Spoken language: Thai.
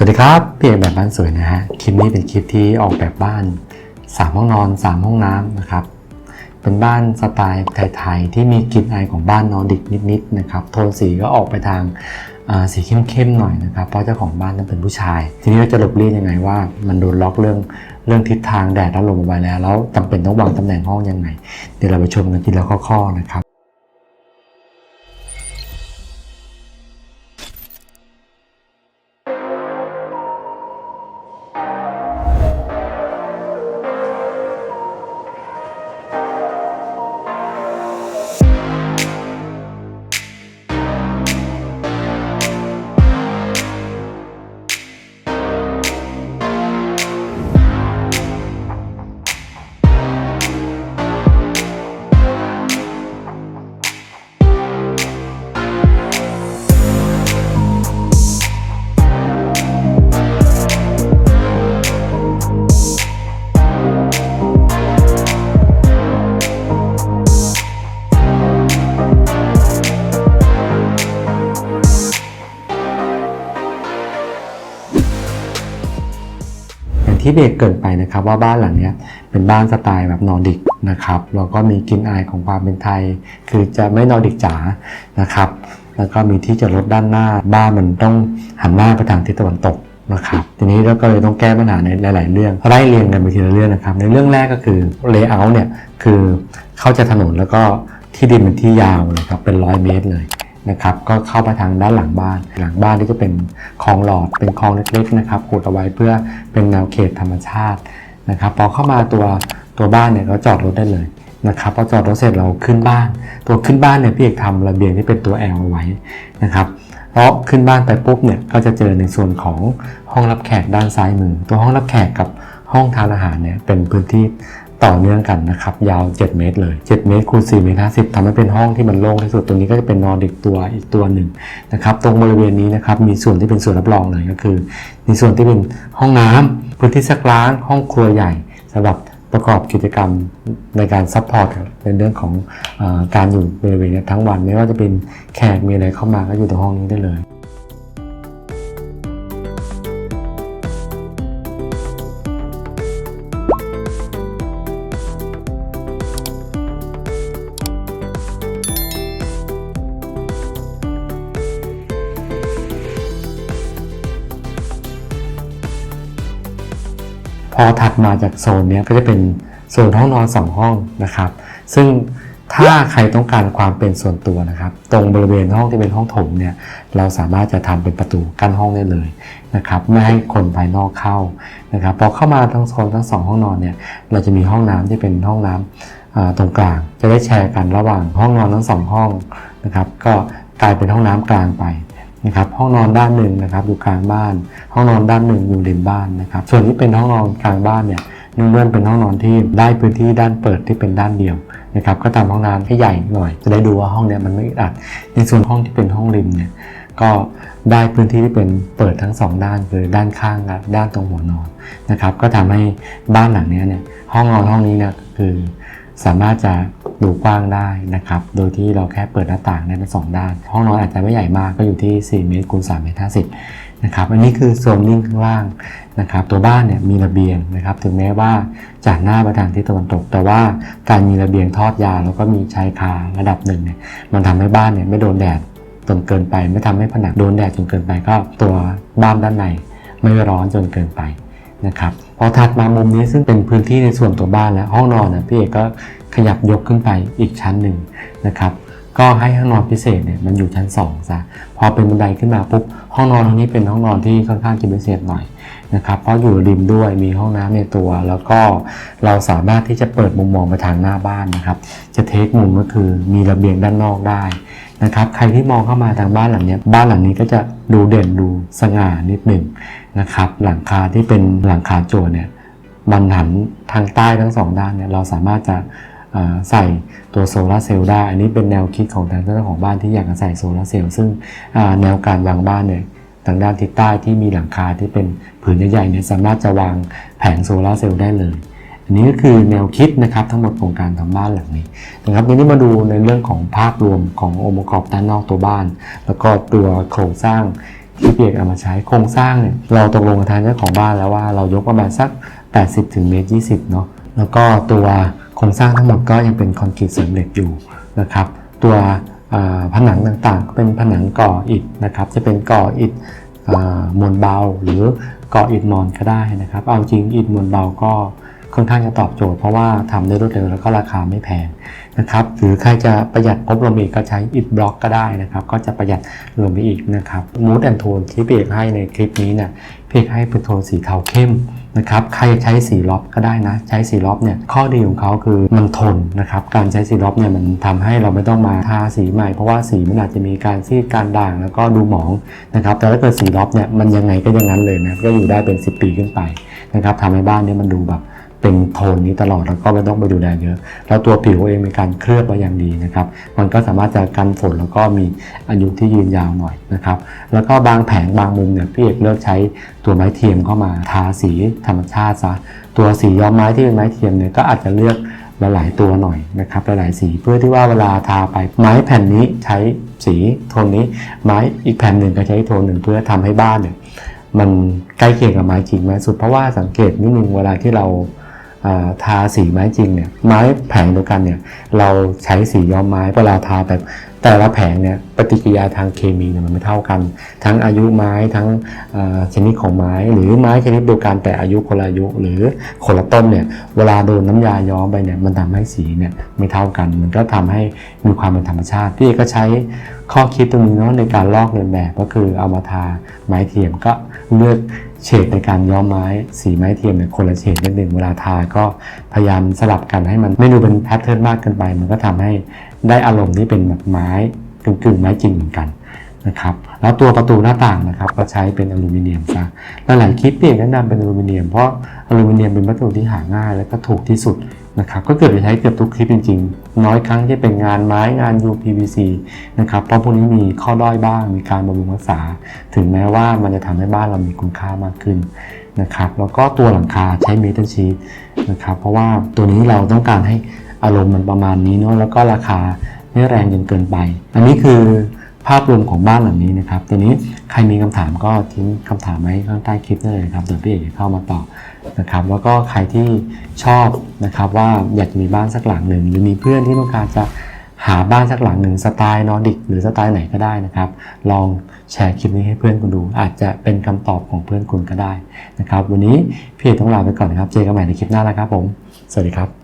สวัสดีครับพี่เอกแบบบ้านสวยนะฮะคลิปนี้เป็นคลิปที่ออกแบบบ้าน 3 ห้องนอน 3 ห้องน้ำนะครับ เป็นบ้านสไตล์ไทยๆที่มีกลิ่นอายของบ้านนอร์ดิกนิดๆนะครับโทนสีก็ออกไปทางสีเข้มๆหน่อยนะครับเพราะเจ้าของบ้านนั้นเป็นผู้ชาย ทีนี้เราจะหลบเลี่ยงยังไงว่า มันโดนล็อกเรื่องเรื่องทิศทางแดดและลมเอาไว้แล้วแล้วจำเป็นต้องวางตำแหน่งห้องยังไง เดี๋ยวเราไปชมกันทีละข้อๆนะครับ ที่เบรกเกินไปนะครับ ว่าบ้านหลังนี้เป็นบ้านสไตล์แบบนอร์ดิกนะครับแล้วก็มีกลิ่นอายของความเป็นไทย คือจะไม่นอร์ดิกจ๋านะครับ แล้วก็มีที่จอดรถด้านหน้า บ้านมันต้องหันหน้าไปทางทิศตะวันตกนะครับทีนี้เราก็เลยต้องแก้ปัญหาในหลาย ๆ เรื่องไล่เรียงกันไปทีละเรื่องนะครับในเรื่องแรกก็คือเลเยอร์เนี่ยคือเข้าจะถนนแล้วก็ที่ดินเป็นที่ยาวเลยครับเป็นร้อยเมตรเลย นะครับก็เข้าไปทางด้านหลังบ้าน หลังบ้านที่จะเป็นคลองหลอดเป็นคลองเล็กๆนะครับขุดเอาไว้เพื่อเป็นแนวเขตธรรมชาตินะครับพอเข้ามาตัวตัวบ้านเนี่ยเราจอดรถได้เลยนะครับพอจอดรถเสร็จเราขึ้นบ้าน ตัวขึ้นบ้านเนี่ยพี่เอกทำระเบียงที่เป็นตัว L เอาไว้นะครับเพราะขึ้นบ้านไปปุ๊บเนี่ยก็จะเจอในส่วนของห้องรับแขกด้านซ้ายมือ ตัวห้องรับแขกกับห้องทานอาหารเนี่ยเป็นพื้นที่ ต่อเนื่องกันนะครับ ยาว 7 เมตรเลย 7 เมตรคูณ4เมตร50ทำให้เป็นห้องที่มันโล่งที่สุด ตรงนี้ก็จะเป็นนอร์ดิกตัวอีกตัวหนึ่งนะครับ ตรงบริเวณนี้นะครับ มีส่วนที่เป็นส่วนรับรองเลยก็คือ ในส่วนที่เป็นห้องน้ำพื้นที่ซักล้าง ห้องครัวใหญ่สำหรับประกอบกิจกรรมในการซัพพอร์ตในเรื่องของอการอยู่บริเวณนี้ทั้งวัน ไม่ว่าจะเป็นแขกมีอะไรเข้ามาก็อยู่ในห้องนี้ได้เลย อถัดมาจากโซนนี้ก็จะเป็นโซนห้องนอน 2 ห้องนะครับ ซึ่งถ้าใครต้องการความเป็นส่วนตัวนะครับ ตรงบริเวณห้องที่เป็นห้องโถงเนี่ย เราสามารถจะทำเป็นประตูกั้นห้องได้เลยนะครับไม่ให้คนภายนอกเข้านะครับพอเข้ามาทั้งโซนทั้งสองห้องนอนเนี่ย เราจะมีห้องน้ำที่เป็นห้องน้ำอ่าตรงกลาง จะได้แชร์กันระหว่างห้องนอนทั้งสองห้องนะครับ ก็กลายเป็นห้องน้ำกลางไป นะครับห้องนอนด้านหนึ่งนะครับอยู่กลางบ้าน ห้องนอนด้านหนึ่งอยู่ริมบ้านนะครับ ส่วนที่เป็นห้องนอนกลางบ้านเนี่ยเนื่องเป็นห้องนอนที่ได้พื้นที่ด้านเปิดที่เป็นด้านเดียวนะครับก็ทำห้องน้ำให้ใหญ่หน่อย จะได้ดูว่าห้องเนี้ยมันไม่อึดอัด ในส่วนห้องที่เป็นห้องริมเนี่ยก็ได้พื้นที่ที่เป็นเปิดทั้งสองด้านคือด้านข้างและด้านตรงหัวนอนนะครับก็ทำให้บ้านหลังเนี้ยเนี่ยห้องนอนห้องนี้เนี่ยคือ สามารถจะดูกว้างได้นะครับ โดยที่เราแค่เปิดหน้าต่างได้ทั้งสองด้าน ห้องนอนอาจจะไม่ใหญ่มากก็อยู่ที่ 4 เมตรคูณ3เมตร50นะครับ อันนี้คือโซนนิ่งข้างล่างนะครับ ตัวบ้านเนี่ยมีระเบียงนะครับ ถึงแม้ว่าจากหน้าไปทางทิศตะวันตก แต่ว่าการมีระเบียงทอดยาวแล้วก็มีชายคาระดับหนึ่งเนี่ย มันทำให้บ้านเนี่ยไม่โดนแดดจนเกินไป ไม่ทำให้ผนังโดนแดดจนเกินไปก็ตัวบ้านด้านในไม่ร้อนจนเกินไป นะครับพอถัดมามุมนี้ซึ่งเป็นพื้นที่ในส่วนตัวบ้านแล้วห้องนอนนะพี่เอกก็ขยับยกขึ้นไปอีกชั้นหนึ่งนะครับก็ให้ห้องนอนพิเศษเนี่ยมันอยู่ชั้น2ซะพอเป็นบันไดขึ้นมาปุ๊บห้องนอนตรงนี้เป็นห้องนอนที่ค่อนข้างจะพิเศษหน่อยนะครับเพราะอยู่ริมด้วยมีห้องน้ำในตัว แล้วก็เราสามารถที่จะเปิดมุมมองไปทางหน้าบ้านนะครับ จะเทคมุมก็คือมีระเบียงด้านนอกได้ นะครับใครที่มองเข้ามาทางบ้านหลังนี้บ้านหลังนี้ก็จะดูเด่นดูสง่านิดหนึ่งนะครับหลังคาที่เป็นหลังคาโจวเนี่ยมันหันทางใต้ทั้งสองด้านเนี่ยเราสามารถจะใส่ตัวโซลาร์เซลล์ได้ อันนี้เป็นแนวคิดของทางเจ้าของบ้านที่อยากจะใส่โซลาร์เซลล์ซึ่งแนวการวางบ้านเนี่ยทางด้านทิศใต้ที่มีหลังคาที่เป็นผืนใหญ่ๆเนี่ยสามารถจะวางแผงโซลาร์เซลล์ได้เลย อันนี้ก็คือแนวคิดนะครับทั้งหมดของการทำบ้านหลังนี้นะครับทีนี้มาดูในเรื่องของภาพรวมขององค์ประกอบด้านนอกตัวบ้าน แล้วก็ตัวโครงสร้างที่พี่เอกเอามาใช้โครงสร้างเนี่ยเราตกลงกับทางเจ้าของบ้านแล้วว่าเรายกประมาณสัก 80ถึงเมตร20เนาะแล้วก็ตัวโครงสร้างทั้งหมดก็ยังเป็นคอนกรีตเสริมเหล็กอยู่นะครับ ตัวผนังต่างๆ ก็เป็นผนังก่ออิฐนะครับ จะเป็นก่ออิฐมวลเบา หรือก่ออิฐมอนก็ได้นะครับ เอาจริงอิฐมวลเบาก็ ค่อนข้างจะตอบโจทย์เพราะว่าทำได้รวดเร็วแล้วก็ราคาไม่แพงนะครับหรือใครจะประหยัดงบลงอีกก็ใช้อิฐบล็อกก็ได้นะครับ ก็จะประหยัดลงไปอีกนะครับมูดแอนโทนที่พี่เอกให้ในคลิปนี้เนี่ยเพี่เอกให้เป็นโทนสีเทาเข้มนะครับ ใครใช้สีล็อบก็ได้นะ ใช้สีล็อบเนี่ย ข้อดีของเขาคือมันทนนะครับ การใช้สีล็อบเนี่ยมันทำให้เราไม่ต้องมาทาสีใหม่ เพราะว่าสีมันอาจจะมีการซีดการด่างแล้วก็ดูหมองนะครับ แต่ถ้าเกิดสีล็อบเนี่ยมันยังไงก็อย่างนั้นเลยนะ ก็อยู่ได้เป็น 10 ปีขึ้นไปนะครับทำให้บ้านเนี้มันดูแบบ เป็นโทนนี้ตลอดแล้วก็ไม่ต้องไปดูแลเยอะ แล้วตัวผิวเองมีการเคลือบมาอย่างดีนะครับ มันก็สามารถจะกันฝนแล้วก็มีอายุที่ยืนยาวหน่อยนะครับ แล้วก็บางแผงบางมุมเนี่ยพี่เอกเลือกใช้ตัวไม้เทียมเข้ามาทาสีธรรมชาติซะตัวสีย้อมไม้ที่เป็นไม้เทียมเนี่ยก็อาจจะเลือกหลายตัวหน่อยนะครับหลายสีเพื่อที่ว่าเวลาทาไปไม้แผ่นนี้ใช้สีโทนนี้ ไม้อีกแผ่นหนึ่งก็ใช้โทนหนึ่งเพื่อทำให้บ้านเนี่ยมันใกล้เคียงกับไม้จริงมากสุดเพราะว่าสังเกตนิดนึงเวลาที่เรา ทาสีไม้จริงเนี่ยไม้แผงเดียวกันเนี่ยเราใช้สีย้อมไม้เวลาทาแบบแต่ละแผงเนี่ยปฏิกิริยาทางเคมีเนี่ยมันไม่เท่ากัน ทั้งอายุไม้ทั้งชนิดของไม้ หรือไม้ชนิดเดียวกันแต่อายุคนละอายุหรือคนละต้นเนี่ยเวลาโดนน้ำยาย้อมไปเนี่ยมันทำให้สีเนี่ยไม่เท่ากัน มันก็ทำให้มีความเป็นธรรมชาติพี่กก็ใช้ข้อคิดตรงนี้เนาะในการลอกเลียนแบบก็คือเอามาทาไม้เทียมก็ เลือกเฉดในการย้อมไม้ สีไม้เทียมเนี่ยคนละเฉดนิดหนึ่งเวลาทาก็พยายามสลับกันให้มันไม่ดูเป็นแพทเทิร์นมากเกินไป มันก็ทำให้ได้อารมณ์ที่เป็นแบบไม้กึ่งๆไม้จริงเหมือนกันนะครับแล้วตัวประตูหน้าต่างนะครับก็ใช้เป็นอลูมิเนียมซะหลายๆคลิปเปลี่ยนแนะนำเป็นอลูมิเนียมเพราะอลูมิเนียมเป็นวัสดุที่หาง่ายและก็ถูกที่สุด นะครับก็เกือบจะใช้เกือบทุกคลิปจริงๆ น้อยครั้งที่เป็นงานไม้งาน UPVC นะครับเพราะพวกนี้มีข้อด้อยบ้างมีการบำรุงรักษา ถึงแม้ว่ามันจะทำให้บ้านเรามีคุณค่ามากขึ้นนะครับแล้วก็ตัวหลังคาใช้เมทัลชีทนะครับเพราะว่าตัวนี้เราต้องการให้อารมณ์มันประมาณนี้เนาะแล้วก็ราคาไม่แรงจนเกินไป อันนี้คือ ภาพรวมของบ้านหลังนี้นะครับตัวนี้ใครมีคำถามก็ทิ้งคำถามไว้ข้างใต้คลิปได้เลยครับเดี๋ยวพี่เอกจะเข้ามาตอบนะครับ แล้วก็ใครที่ชอบนะครับว่าอยากจะมีบ้านสักหลังหนึ่งหรือมีเพื่อนที่ต้องการจะหาบ้านสักหลังหนึ่งสไตล์นอร์ดิกหรือสไตล์ไหนก็ได้นะครับ ลองแชร์คลิปนี้ให้เพื่อนคุณดู อาจจะเป็นคำตอบของเพื่อนคุณก็ได้นะครับ วันนี้พี่เอกต้องลาไปก่อนนะครับ เจอกันใหม่ในคลิปหน้าแล้วครับผม สวัสดีครับ